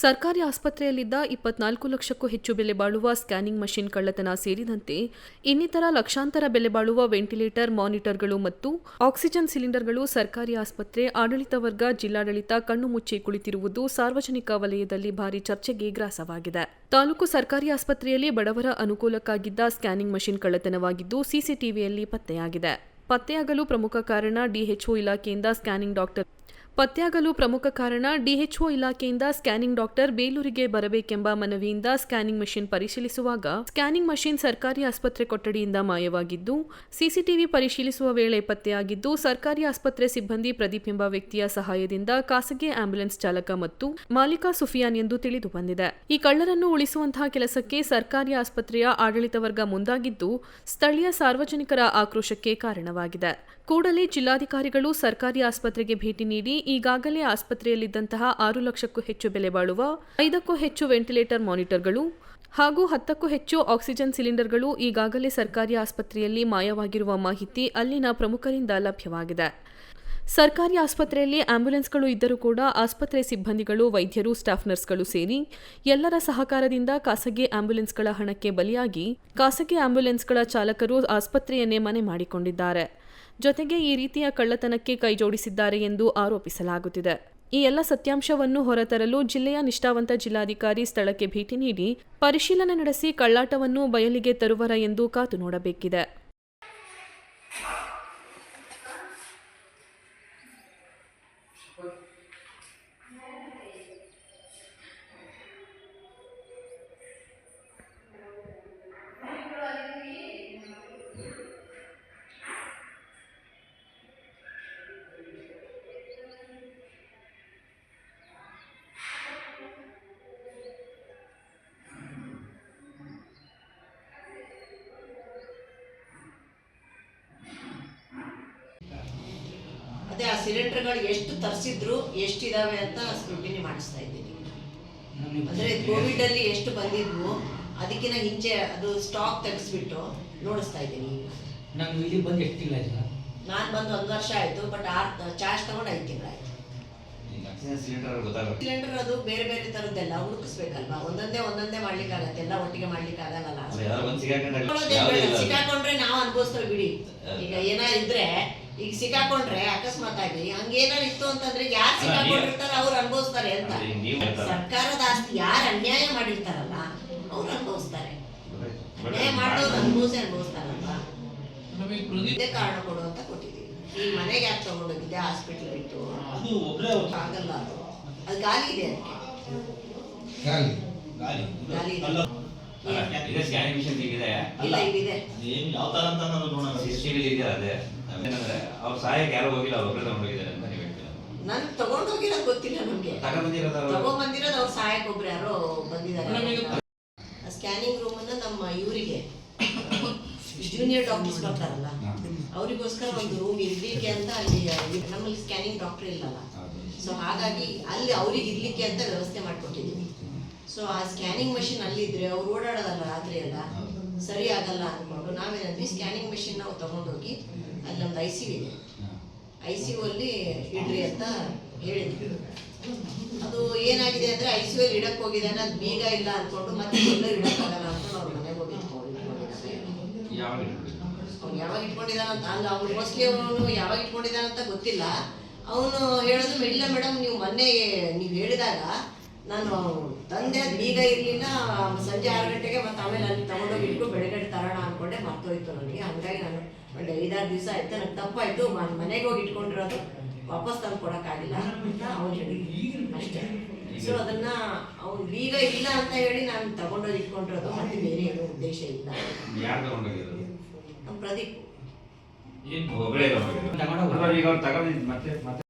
ಸರ್ಕಾರಿ ಆಸ್ಪತ್ರೆಯಲ್ಲಿದ್ದ ಇಪ್ಪತ್ನಾಲ್ಕು ಲಕ್ಷಕ್ಕೂ ಹೆಚ್ಚು ಬೆಲೆ ಬಾಳುವ ಸ್ಕ್ಯಾನಿಂಗ್ ಮಷಿನ್ ಕಳ್ಳತನ ಸೇರಿದಂತೆ ಇನ್ನಿತರ ಲಕ್ಷಾಂತರ ಬೆಲೆ ಬಾಳುವ ವೆಂಟಿಲೇಟರ್, ಮಾನಿಟರ್ಗಳು ಮತ್ತು ಆಕ್ಸಿಜನ್ ಸಿಲಿಂಡರ್ಗಳು ಸರ್ಕಾರಿ ಆಸ್ಪತ್ರೆ, ಆಡಳಿತ ವರ್ಗ, ಜಿಲ್ಲಾಡಳಿತ ಕಣ್ಣು ಮುಚ್ಚಿ ಕುಳಿತಿರುವುದು ಸಾರ್ವಜನಿಕ ವಲಯದಲ್ಲಿ ಭಾರಿ ಚರ್ಚೆಗೆ ಗ್ರಾಸವಾಗಿದೆ. ತಾಲೂಕು ಸರ್ಕಾರಿ ಆಸ್ಪತ್ರೆಯಲ್ಲಿ ಬಡವರ ಅನುಕೂಲಕ್ಕಾಗಿದ್ದ ಸ್ಕ್ಯಾನಿಂಗ್ ಮಷಿನ್ ಕಳ್ಳತನವಾಗಿದ್ದು ಸಿಸಿಟಿವಿಯಲ್ಲಿ ಪತ್ತೆಯಾಗಿದೆ. ಪತ್ತೆಯಾಗಲು ಪ್ರಮುಖ ಕಾರಣ ಡಿಎಚ್ಒ ಇಲಾಖೆಯಿಂದ ಸ್ಕ್ಯಾನಿಂಗ್ ಡಾಕ್ಟರ್ ಪತ್ತೆಯಾಗಲು ಪ್ರಮುಖ ಕಾರಣ ಡಿಎಚ್ಒ ಇಲಾಖೆಯಿಂದ ಸ್ಕ್ಯಾನಿಂಗ್ ಡಾಕ್ಟರ್ ಬೇಲೂರಿಗೆ ಬರಬೇಕೆಂಬ ಮನವಿಯಿಂದ ಸ್ಕ್ಯಾನಿಂಗ್ ಮಷಿನ್ ಪರಿಶೀಲಿಸುವಾಗ ಸ್ಕ್ಯಾನಿಂಗ್ ಮಷಿನ್ ಸರ್ಕಾರಿ ಆಸ್ಪತ್ರೆ ಕೊಠಡಿಯಿಂದ ಮಾಯವಾಗಿದ್ದು, ಸಿಸಿಟಿವಿ ಪರಿಶೀಲಿಸುವ ವೇಳೆ ಪತ್ತೆಯಾಗಿದ್ದು, ಸರ್ಕಾರಿ ಆಸ್ಪತ್ರೆ ಸಿಬ್ಬಂದಿ ಪ್ರದೀಪ್ ಎಂಬ ವ್ಯಕ್ತಿಯ ಸಹಾಯದಿಂದ ಖಾಸಗಿ ಆಂಬ್ಯುಲೆನ್ಸ್ ಚಾಲಕ ಮತ್ತು ಮಾಲೀಕ ಸುಫಿಯಾನ್ ಎಂದು ತಿಳಿದು ಬಂದಿದೆ. ಈ ಕಳ್ಳರನ್ನು ಉಳಿಸುವಂತಹ ಕೆಲಸಕ್ಕೆ ಸರ್ಕಾರಿ ಆಸ್ಪತ್ರೆಯ ಆಡಳಿತ ವರ್ಗ ಮುಂದಾಗಿದ್ದು, ಸ್ಥಳೀಯ ಸಾರ್ವಜನಿಕರ ಆಕ್ರೋಶಕ್ಕೆ ಕಾರಣವಾಗಿದೆ. ಕೂಡಲೇ ಜಿಲ್ಲಾಧಿಕಾರಿಗಳು ಸರ್ಕಾರಿ ಆಸ್ಪತ್ರೆಗೆ ಭೇಟಿ ಈಗಾಗಲೇ ಆಸ್ಪತ್ರೆಯಲ್ಲಿದ್ದಂತಹ ಆರು ಲಕ್ಷಕ್ಕೂ ಹೆಚ್ಚು ಬೆಲೆ ಬಾಳುವ ಐದಕ್ಕೂ ಹೆಚ್ಚು ವೆಂಟಿಲೇಟರ್ ಮಾನಿಟರ್ಗಳು ಹಾಗೂ ಹತ್ತಕ್ಕೂ ಹೆಚ್ಚು ಆಕ್ಸಿಜನ್ ಸಿಲಿಂಡರ್ಗಳು ಈಗಾಗಲೇ ಸರ್ಕಾರಿ ಆಸ್ಪತ್ರೆಯಲ್ಲಿ ಮಾಯವಾಗಿರುವ ಮಾಹಿತಿ ಅಲ್ಲಿನ ಪ್ರಮುಖರಿಂದ ಲಭ್ಯವಾಗಿದೆ. ಸರ್ಕಾರಿ ಆಸ್ಪತ್ರೆಯಲ್ಲಿ ಆಂಬ್ಯುಲೆನ್ಸ್ಗಳು ಇದ್ದರೂ ಕೂಡ ಆಸ್ಪತ್ರೆ ಸಿಬ್ಬಂದಿಗಳು, ವೈದ್ಯರು, ಸ್ಟಾಫ್ ನರ್ಸ್ಗಳು ಸೇರಿ ಎಲ್ಲರ ಸಹಕಾರದಿಂದ ಖಾಸಗಿ ಆಂಬ್ಯುಲೆನ್ಸ್ಗಳ ಹಣಕ್ಕೆ ಬಲಿಯಾಗಿ ಖಾಸಗಿ ಆಂಬ್ಯುಲೆನ್ಸ್ಗಳ ಚಾಲಕರು ಆಸ್ಪತ್ರೆಯನ್ನೇ ಮನೆ ಮಾಡಿಕೊಂಡಿದ್ದಾರೆ. ಜೊತೆಗೆ ಈ ರೀತಿಯ ಕಳ್ಳತನಕ್ಕೆ ಕೈಜೋಡಿಸಿದ್ದಾರೆ ಎಂದು ಆರೋಪಿಸಲಾಗುತ್ತಿದೆ. ಈ ಎಲ್ಲ ಸತ್ಯಾಂಶವನ್ನು ಹೊರತರಲು ಜಿಲ್ಲೆಯ ನಿಷ್ಠಾವಂತ ಜಿಲ್ಲಾಧಿಕಾರಿ ಸ್ಥಳಕ್ಕೆ ಭೇಟಿ ನೀಡಿ ಪರಿಶೀಲನೆ ನಡೆಸಿ ಕಳ್ಳಾಟವನ್ನು ಬಯಲಿಗೆ ತರುವರ ಎಂದು ಕಾತು ನೋಡಬೇಕಿದೆ. ಅದೇ ಆ ಸಿಲಿಂಡರ್ಗಳು ಎಷ್ಟು ತರಿಸಿದ್ರು ಎಷ್ಟಿದಾವೆ ಅಂತ ಸ್ಕ್ರೂಟಿನಿ ಮಾಡಿಸ್ತಾ ಇದ್ದೀನಿ. ಅಂದ್ರೆ ಕೋವಿಡ್ ಅಲ್ಲಿ ಎಷ್ಟು ಬಂದಿದ್ವು ಅದಕ್ಕಿಂತ ಹಿಂಚೆ ಅದು ಸ್ಟಾಕ್ ತೆಗೆಸ್ಬಿಟ್ಟು ನೋಡಿಸ್ತಾ ಇದ್ದೀನಿ ನಾನು ಇಲ್ಲಿ ಬಂದು ಎಷ್ಟು ತಿಂಗಳ ನಾನು ಬಂದು ಒಂದು ವರ್ಷ ಆಯ್ತು ಬಟ್ ಆರ್ ಚಾರ್ಜ್ ತಗೊಂಡು ಐದು ತಿಂಗಳಾಯ್ತು ಸಿಲಿಂಡರ್ ಅದು ಬೇರೆ ಬೇರೆ ತರದ್ದೆಲ್ಲ ಹುಡುಕಿಸ್ಬೇಕಲ್ವಾ? ಒಂದೊಂದೇ ಒಂದೊಂದೇ ಮಾಡ್ಲಿಕ್ಕಾಗತ್ತೆ ಎಲ್ಲ ಒಟ್ಟಿಗೆ ಮಾಡ್ಲಿಕ್ಕೆ ಆಗಲ್ಲ. ಸಿಕ್ಕಾಕೊಂಡ್ರೆ ನಾವು ಅನ್ಭವಿಸ್ತೇವೆ ಬಿಡಿ. ಈಗ ಏನಾದ್ರೆ ಇದ್ರೆ ಈಗ ಸಿಕ್ಕಾಕೊಂಡ್ರೆ ಅಕಸ್ಮಾತ್ ಆಗಿ ಹಂಗೇನಾರು ಇತ್ತು ಅಂತಂದ್ರೆ ಯಾರು ಸಿಕ್ಕಾಕೊಂಡಿರ್ತಾರ ಅವ್ರು ಅನುಭವಿಸ್ತಾರೆ ಅಂತ. ಸರ್ಕಾರದ ಆಸ್ತಿ ಯಾರು ಅನ್ಯಾಯ ಮಾಡಿರ್ತಾರಲ್ಲ ಅವ್ರು ಅನುಭವಿಸ್ತಾರೆ. ಅನ್ಯಾಯ ಮಾಡೋರು ಅನುಭವಿಸಿ ಅನುಭವಿಸ್ತಾರಲ್ವಾ? ಇದೇ ಕಾರಣ ಕೊಡು ಅಂತ ಕೊಟ್ಟಿದ್ದೀವಿ. ಈ ಮನೆಗೆ ಯಾಕೆ ತಗೊಂಡೋಗಿದ್ದೆ ಹಾಸ್ಪಿಟ್ಲ್ ಇಟ್ಟು ಅದು ಒಬ್ಬರೇ ಆಗಲ್ಲ ಅದು. ಅದು ಗಾಲಿ ಇದೆ ಅದಕ್ಕೆ. ಗಾಲಿ. ಇದೆ. ಅಲ್ಲ, ಇದೆ ಸ್ಕ್ಯಾನಿಂಗ್ ಮಿಷನ್ ಇದೆ ಇಲ್ಲ ಏನು ಯಾವ ತರ ಅಂತ ನೋಡೋಣ ಸಿಸಿಟಿವಿ ಇದೆ ಅದೇ. ಏನಂದ್ರೆ ಅವ್ರ ಸಹಾಯಕ್ಕೆ ಯಾರು ಹೋಗಿಲ್ಲ ಅವ್ರು ಒಬ್ಬರೇ ತಗೊಂಡೋಗಿದ್ದಾರೆ ಅಂತ ನೀವು ಹೇಳ್ತೀರಾ? ನನ್ಗೆ ತಗೊಂಡೋಗಿರೋದು ಗೊತ್ತಿಲ್ಲ ನಮ್ಗೆ. ತಗೊಂಡ್ಬಂದಿರೋದು ಅವರು ತಗೊಂಡ್ಬಂದಿರೋದು ಅವ್ರ ಸಹಾಯಕ್ಕೆ ಒಬ್ರು ಯಾರೋ ಬಂದಿದ್ದಾರೆ. ಸ್ಕ್ಯಾನಿಂಗ್ ರೂಮ್ ಅನ್ನ ನಮ್ಮ ಇವರಿಗೆ ಜೂನಿಯರ್ ಡಾಕ್ಟರ್ಸ್ ಬರ್ತಾರಲ್ಲ ಅವರಿಗೋಸ್ಕರ ಒಂದು ರೂಮ್ ಇರ್ಲಿಕ್ಕೆ ಅಂತ ಅಲ್ಲಿ ನಮ್ಮಲ್ಲಿ ಸ್ಕ್ಯಾನಿಂಗ್ ಡಾಕ್ಟರ್ ಇಲ್ಲಲ್ಲ. ಸೊ ಹಾಗಾಗಿ ಅಲ್ಲಿ ಅವ್ರಿಗೆ ಇರ್ಲಿಕ್ಕೆ ಅಂತ ವ್ಯವಸ್ಥೆ ಮಾಡ್ಕೊಟ್ಟಿದ್ದೀವಿ. ಸೊ ಆ ಸ್ಕ್ಯಾನಿಂಗ್ ಮಷಿನ್ ಅಲ್ಲಿದ್ರೆ ಅವ್ರು ಓಡಾಡೋದಲ್ಲ ರಾತ್ರಿ ಎಲ್ಲ ಸರಿ ಆಗಲ್ಲ ಅಂದ್ಕೊಂಡು ನಾವೇನಂದ್ವಿ ತಗೊಂಡೋಗಿ ಅಲ್ಲಿ ನಮ್ದು ಐ ಸಿ ಯು ಇದೆ. ಐ ಸಿ ಯು ಅಲ್ಲಿ ಇಡ್ರಿ ಅಂತ ಹೇಳಿದ್ರು. ಅದು ಏನಾಗಿದೆ ಅಂದ್ರೆ ಐ ಸಿ ಯು ಅಲ್ಲಿ ಇಡಕ್ ಹೋಗಿದ್ದಾನೆ ಅದು ಬೀಗ ಇಲ್ಲ ಅನ್ಕೊಂಡು ಮತ್ತೆ ಎಲ್ಲರೂ ಇಡಕ್ಕಾಗಲ್ಲ ಅನ್ಕೊಂಡು ಅವ್ರ ಮನೆಗೆ ಹೋಗಿ ಅವ್ನು ಯಾವಾಗ ಇಟ್ಕೊಂಡಿದ್ದಾನ ಇಟ್ಕೊಂಡಿದ್ದಾನಂತ ಅಲ್ಲ ಅವ್ನು ಮೋಸ್ಟ್ಲಿ ಅವನು ಯಾವಾಗ ಇಟ್ಕೊಂಡಿದ್ದಾನಂತ ಗೊತ್ತಿಲ್ಲ. ಅವನು ಹೇಳೋದು ಇಲ್ಲ ಮೇಡಮ್ ನೀವು ಮೊನ್ನೆ ನೀವು ಹೇಳಿದಾಗ ನಾನು ತಂದೆ ಬೀಗ ಇರಲಿಲ್ಲ ಸಂಜೆ ಆರು ಗಂಟೆಗೆ ಮತ್ತೆ ಆಮೇಲೆ ಅಲ್ಲಿ ತಗೊಂಡೋಗಿ ಇಟ್ಕೊ ಬೆಳಗ್ಗೆ ತರೋಣ ಅಂದ್ಕೊಂಡೆ ಮರ್ತೋಯ್ತು ನನಗೆ. ಹಂಗಾಗಿ ನಾನು ಒಂದು ಐದಾರು ದಿವಸ ಆಯ್ತು ನನಗೆ ತಪ್ಪಾಯ್ತು. ಮನೆಗೆ ಹೋಗಿ ಇಟ್ಕೊಂಡಿರೋದು ವಾಪಸ್ ತಂದು ಕೊಡೋಕ್ಕಾಗಿಲ್ಲ. ಅಂತ ಅವ್ನು ಹೇಳಿ ಅಷ್ಟೇ. ಸೊ ಅದನ್ನ ಅವ್ನು ಬೀಗ ಇಲ್ಲ ಅಂತ ಹೇಳಿ ನಾನು ತಗೊಂಡೋಗಿ ಇಟ್ಕೊಂಡಿರೋದು ಮತ್ತೆ ಬೇರೆ ಏನೂ ಉದ್ದೇಶ ಇಲ್ಲ. ನಮ್ಮ ಪ್ರದೀಪ್. ತಗೊಂಡೋಗಿ.